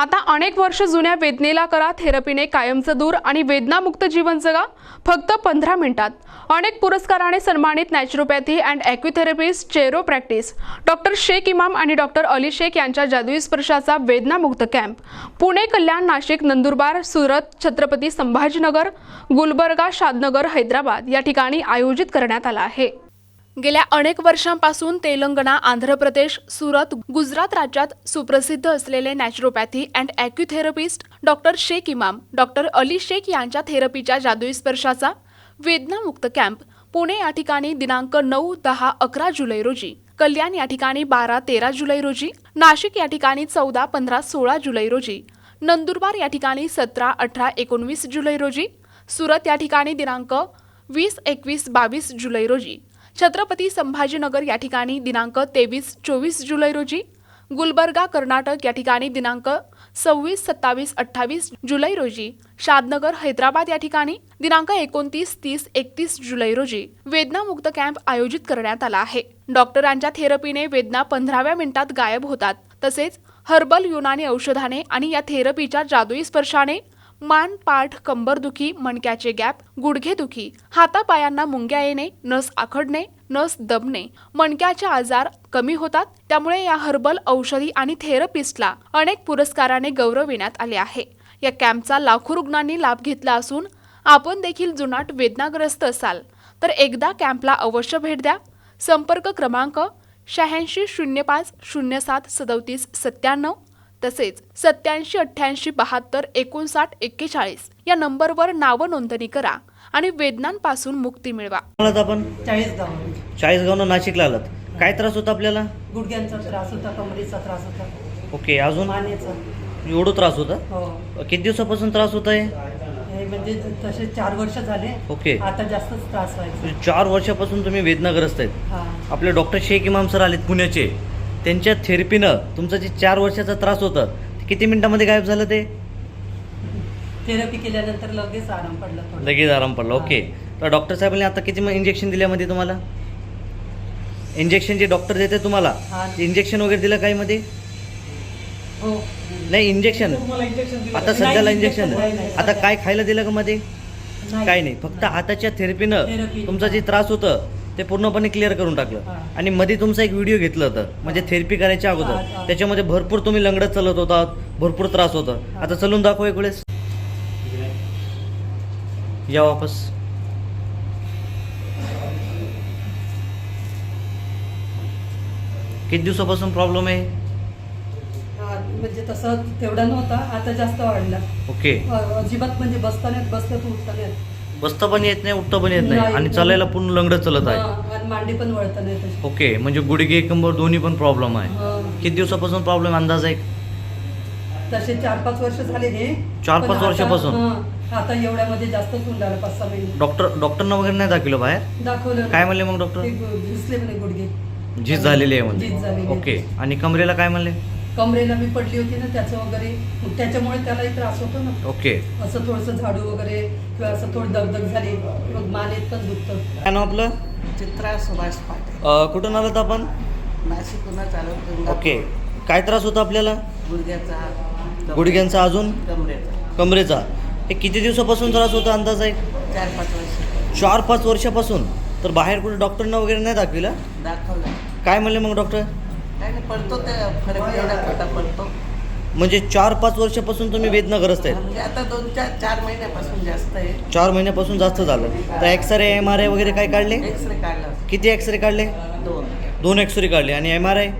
आता अनेक वर्ष जुन्या वेदनेला करा थेरपीने कायमचं दूर आणि वेदनामुक्त जीवन जगा फक्त पंधरा मिनिटात. अनेक पुरस्काराने सन्मानित नॅचरोपॅथी अँड ॲक्युथेरपिस्ट चेरो प्रॅक्टिस डॉक्टर शेख इमाम आणि डॉक्टर अली शेख यांच्या जादुई स्पर्शाचा वेदनामुक्त कॅम्प पुणे कल्याण नाशिक नंदुरबार सुरत छत्रपती संभाजीनगर गुलबर्गा शादनगर हैदराबाद या ठिकाणी आयोजित करण्यात आला आहे. गेल्या अनेक वर्षांपासून तेलंगणा आंध्र प्रदेश सुरत गुजरात राज्यात सुप्रसिद्ध असलेले naturopathy and acutherapist doctor Sheikh Imam doctor Ali Sheikh यांच्या थेरपीच्या जादुई स्पर्शाचा वेदनामुक्त कॅम्प पुणे या ठिकाणी दिनांक नऊ दहा अकरा जुलै रोजी कल्याण या ठिकाणी बारा तेरा जुलै रोजी नाशिक या ठिकाणी चौदा पंधरा सोळा जुलै रोजी नंदुरबार या ठिकाणी सतरा अठरा एकोणवीस जुलै रोजी सुरत या ठिकाणी दिनांक वीस एकवीस बावीस जुलै रोजी. छत्रपती संभाजीनगर या ठिकाणी दिनांक तेवीस चोवीस जुलै रोजी गुलबर्गा कर्नाटक या ठिकाणी दिनांक सव्वीस सत्तावीस अठ्ठावीस जुलै रोजी शादनगर हैदराबाद या ठिकाणी दिनांक एकोणतीस तीस एकतीस जुलै रोजी वेदनामुक्त कॅम्प आयोजित करण्यात आला आहे. डॉक्टरांच्या थेरपीने वेदना पंधराव्या मिनिटात गायब होतात. तसेच हर्बल युनानी औषधाने आणि या थेरपीच्या जादुई स्पर्शाने मान पाठ कंबरदुखी मणक्याचे गॅप गुडघेदुखी हातापायांना मुंग्या येणे नस आखडणे नस दबणे मणक्याचे आजार कमी होतात त्यामुळे या हर्बल औषधी आणि थेरपिस्टला अनेक पुरस्काराने गौरविण्यात आले आहे. या कॅम्पचा लाखो रुग्णांनी लाभ घेतला असून आपण देखील जुनाट वेदनाग्रस्त असाल तर एकदा कॅम्पला अवश्य भेट द्या. संपर्क क्रमांक शहाऐंशी शून्य पाच शून्य सात सदतीस सत्त्याण्णव तसेच सत्याऐंशी अठ्ठ्याऐंशी बहात्तर एकोणसाठ एक्केचाळीस या नंबरवर नाव नोंदणी करा आणि वेदनांपासून मुक्ती मिळवा. आलात आपण चाळीस गाव चाळीसगावनं नाशिकला आलात. काय त्रास होता आपल्याला? गुडघ्यांचा त्रास होता कमरेचा त्रास होता. ओके अजून? मानेचा. एवढं त्रास होता? हो. किती दिवसापासून त्रास होत आहे हे म्हणजे तसे चार वर्ष झाले. ओके. आता जास्तच त्रास व्हायचा. चार वर्षापासून तुम्ही वेदनाग्रस्त आहेत. हा. आपले डॉक्टर शेख इमाम सर आलेत पुण्याचे. त्यांच्या थेरपीनं तुमचा जे चार वर्षाचा त्रास होता ते किती मिनिटामध्ये गायब झालं ते? थेरपी केल्यानंतर लगेच आराम पडला थोडा. लगेच आराम पडला ओके. तर डॉक्टर साहेबांनी आता किती इंजेक्शन दिल्यामध्ये तुम्हाला? इंजेक्शन जे डॉक्टर देते तुम्हाला हा. इंजेक्शन वगैरे दिलं काही मध्ये? हो. नाही इंजेक्शन. आता सध्याला नाही, इंजेक्शन. नाही, नाही, आता. काय खायला दिलं का मध्ये? नाही. काय नाही फक्त हाताच्या थेरपीनं Therapy. तुमचा जे त्रास होतं ते पूर्णपणे क्लिअर करून टाकलं. आणि मध्ये तुमचा एक व्हिडिओ घेतलं होतं. म्हणजे थेरपी करायच्या अगोदर. त्याच्यामध्ये भरपूर तुम्ही लंगडत चालत होतात. भरपूर त्रास होता. आता चलून दाखव एक वेळेस. या वापस. किती दिवसापासून प्रॉब्लेम आहे? म्हणजे तसं तेवढा नव्हता. आता जास्त वाढला. ओके अजिबात म्हणजे बसता नाहीत बसलं तर उठता नाहीत बसता पण येत नाही उठता पण येत नाही. आणि चालायला पूर्ण लंगडत चालत आहे. आणि मांडी पण वळता नाही तशी. ओके म्हणजे गुडघे कंबर दोन्ही पण प्रॉब्लेम आहे. हा. किती दिवसापासून प्रॉब्लेम अंदाज आहे? तसे चार पाच वर्ष झाले हे. चार पण पाच आता- वर्षापासून? हा, आता एवढ्यामध्ये जास्तच होऊन झालं पाच सहा महिने. डॉक्टर डॉक्टरना वगैरे नाही दाखवलं बाहेर? दाखवलं. काय म्हणले मग डॉक्टर? म्हणे गुडघे. झीज झालेली आहे झीज झालेली म्हणजे आहे. ओके. आणि कमरेला काय म्हणले? कमरेला मी पडली होती ना त्याचं वगैरे मग त्याच्यामुळे त्यालाही त्रास होतो ना. ओके. असं थोडंसं झाडू वगैरे किंवा असं थोडी दगदग झाली मग मानेत पण दुखतं. काय नाव आपलं? चित्रा सुभाष पाटील. अं, कुठून आलात आपण? नाशिकहून चालू ओके. काय त्रास होता आपल्याला? गुडघ्याचा गुडघ्यांचा अजून? कमरेचा कमरेचा. हे किती दिवसापासून त्रास होता अंदाज आहे? चार पाच वर्ष. चार पाच वर्षापासून. तर बाहेर कुठे डॉक्टरना वगैरे नाही दाखविला? दाखवलं. काय म्हणले मग डॉक्टर? नाही पडतो ते फरक एवढा छोटा पडतो म्हणजे चार पाच वर्षापासून तुम्ही वेदनाग्रस्त आहेत. म्हणजे आता दोन चार चार महिन्यापासून जास्त आहे. चार महिन्यापासून जास्त झालं. तर एक्सरे एम आर आय वगैरे काय काढले? एक्सरे काढला. किती एक्सरे काढले? दोन. दोन एक्सरे काढले. आणि M R I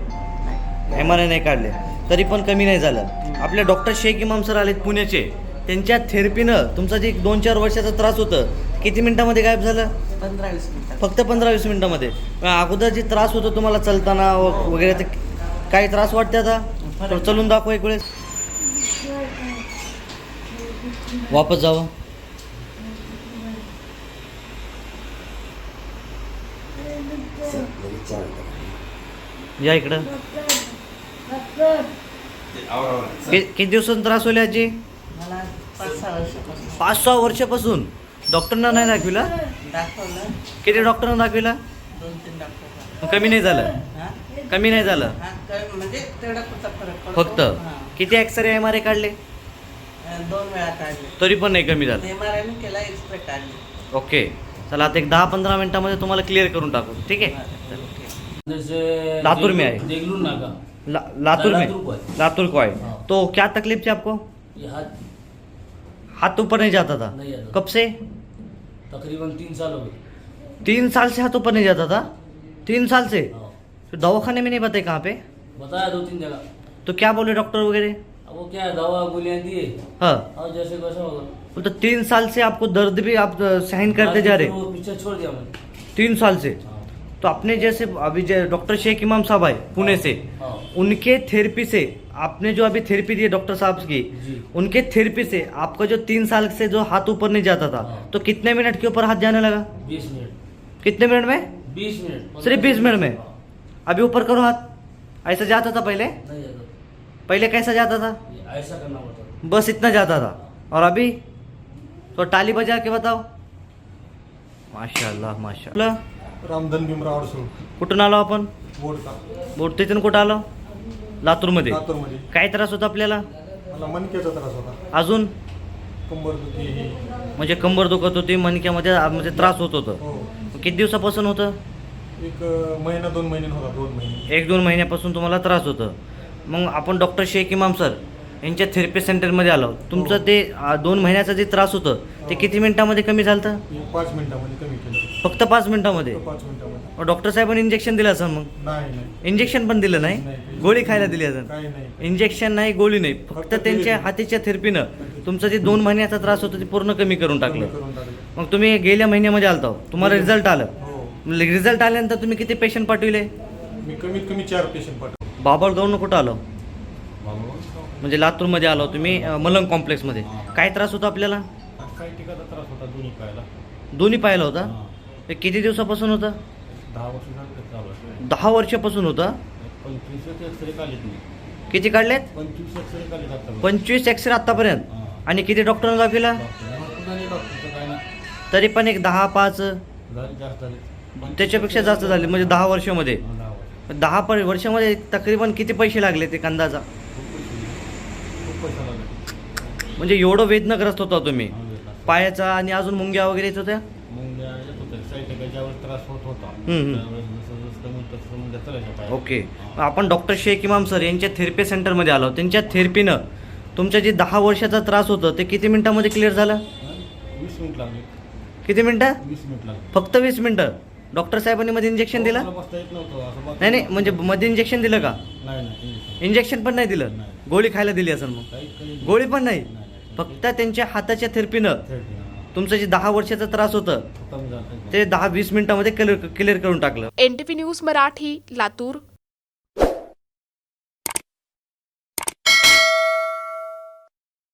M R I नाही काढले. तरी पण कमी नाही झालं. आपले डॉक्टर शेख इमाम सर आलेत पुण्याचे. त्यांच्या थेरपीनं तुमचा जे दोन चार वर्षाचा त्रास होतं किती मिनिटामध्ये गायब झालं? पंधरा वीस फक्त पंधरा वीस मिनिटामध्ये. अगोदर जे त्रास होतो तुम्हाला चलताना वगैरे ते काही त्रास वाटते आता? चलून दाखव एक वेळेस. वापस जावं. या इकडं. किती दिवसांचा त्रास होईल वर्षापासून. पाच सहा वर्षापासून? डॉक्टरना नाही दाखविला? दाखवलं. किती डॉक्टरना दाखविला? दोन तीन डॉक्टर मग कमी नाही झालं? हा? कमी नाही झालं? हा, म्हणजे तेवढा कुठचा फरक पडतो? फक्त? हा. किती एक्सरे एम आर आय काढले? अं, दोन वेळा काढले. तरी पण नाही कमी झालं. एम आर आयने केला एक्सरे काढले. ओके. चला आता एक दहा पंधरा मिनिटामध्ये तुम्हाला क्लिअर करून टाकू. ठीक आहे? आहे. जैसे लातूर में देगलूर- आए। देगलूर नाका. ला, लातूर में. लातूर को है। लातूर को आए हाँ। तो क्या तकलीफ थी आपको? हाथ ऊपर नहीं जाता था। नहीं जाता। कब से? तकरीबन तीन साल हो गए तीन साल से हाथ ऊपर नहीं जाता था? तीन साल से? हाँ। तो दवाखाने में नहीं बताए कहाँ पे? बताया दो तीन जगह। तो क्या बोले डॉक्टर वगैरह? अब वो क्या है दवा गोलियां दिए। हाँ। और जैसे वैसा होगा। वो तो तीन साल से आपको दर्द भी आप अ, सहन करते जा रहे। वो पीछे छोड़ दिया मैंने। तीन साल से। तो आपने जैसे अभी जो डॉक्टर शेख इमाम साहब आए पुणे से हाँ। उनके थेरेपी से आपने जो अभी थेरेपी दी है डॉक्टर साहब की उनके थेरेपी से आपका जो तीन साल से जो हाथ ऊपर नहीं जाता था हाँ। तो कितने मिनट के ऊपर हाथ जाने लगा? बीस मिनट। कितने मिनट में? बीस मिनट सिर्फ़ 20 मिनट में? हाँ। अभी ऊपर करो हाथ। ऐसा जाता था पहले? नहीं पहले कैसा जाता था? ऐसा करना बस इतना जाता था। और अभी? तो टाली बजा के बताओ। माशाल्लाह माशाल्लाह। रामधन भीमराव अडसूळ. कुठून आलो आपण? बोडका. बोट तिथून कुठं आलो? लातूरमध्ये. लातूरमध्ये. काय त्रास होता आपल्याला? मला मणक्याचा त्रास होता. अजून? कंबरदुखी ही म्हणजे कंबर दुखत होती मणक्यामध्ये आ- म्हणजे त्रास होत होतं. हो. किती दिवसापासून होतं? एक अं, महिना दोन महिने होता दोन महिने. एक दोन महिन्यापासून तुम्हाला त्रास होतं. मग आपण डॉक्टर शेख इमाम सर यांच्या थेरपी सेंटरमध्ये आलो. तुमचं हो. ते आ, दोन महिन्याचं जे त्रास होतं ते किती मिनिटामध्ये कमी झालं होतं? पाच मिनिटामध्ये कमी केलं. फक्त पाच मिनिटामध्ये? फक्त पाच मिनिटामध्ये. डॉक्टर साहेबांनी इंजेक्शन दिलं असं मग? नाही नाही. इंजेक्शन पण दिलं नाही? नाही. गोळी खायला दिली काही नाही. इंजेक्शन नाही गोळी नाही. फक्त फक्त त्यांच्या therapy. हातीच्या थेरपीनं तुमचं जे दोन महिन्याचा त्रास होता ते पूर्ण कमी करून कमी टाकलं. करून टाकलं. मग तुम्ही गेल्या महिन्यामध्ये आलता. तुम्हाला हो. रिझल्ट आलं. हो. रिझल्ट आल्यानंतर तुम्ही किती पेशंट पाठविले? मी कमीत कमी चार पेशंट पाठवले. बाबळगावनं कुठं आलो? म्हणजे लातूरमध्ये आलो तुम्ही मलंग कॉम्प्लेक्समध्ये. काय त्रास होता आपल्याला? सायटिकाचा त्रास होता दोन्ही पायाला. दोन्ही पाहिलं होता? हा. किती दिवसापासून होतं? दहा वर्ष वर्षापासून होतं? पंचवीस एक्सरे मी. किती काढलेत? पंचवीस एक्सरे काढलेत आता. पंचवीस एक्सरे आत्तापर्यंत हा. आणि किती डॉक्टरांना दाखविला? डॉक्टर नाही तरी पण एक दहा पाच? त्याच्यापेक्षा जास्त झाले म्हणजे दहा वर्षामध्ये. दहा वर्षामध्ये तकरीबन किती पैसे लागले ते कंदाचा खूप पैसे खूप पैसा लागला म्हणजे एवढं वेदनाग्रस्त होता तुम्ही. पायाचा आणि अजून मुंग्या वगैरे येत होत्या. ओके. आपण डॉक्टर शेख इमाम सर यांच्या थेरपी सेंटरमध्ये आलो. त्यांच्या थेरपीनं तुमच्या जे दहा वर्षाचा त्रास होतं ते किती मिनिटामध्ये क्लिअर झालं? वीस मिनिट लागले. किती मिनिटं? वीस मिनिट लागले. फक्त वीस मिनिटं. डॉक्टर साहेबांनी मध्ये इंजेक्शन दिलं? नाही नाही. म्हणजे मध्ये इंजेक्शन दिलं का? इंजेक्शन. पण नाही दिलं. गोळी खायला दिली असेल मग? गोळी पण नाही. फक्त त्यांच्या हाताच्या थेरपीनं. थेरपी. तुमचं जे दहा वर्षाचा त्रास होतं ते दहा वीस मिनिटामध्ये क्लिअर क्लिअर करून टाकलं. N T V news Marathi Latur.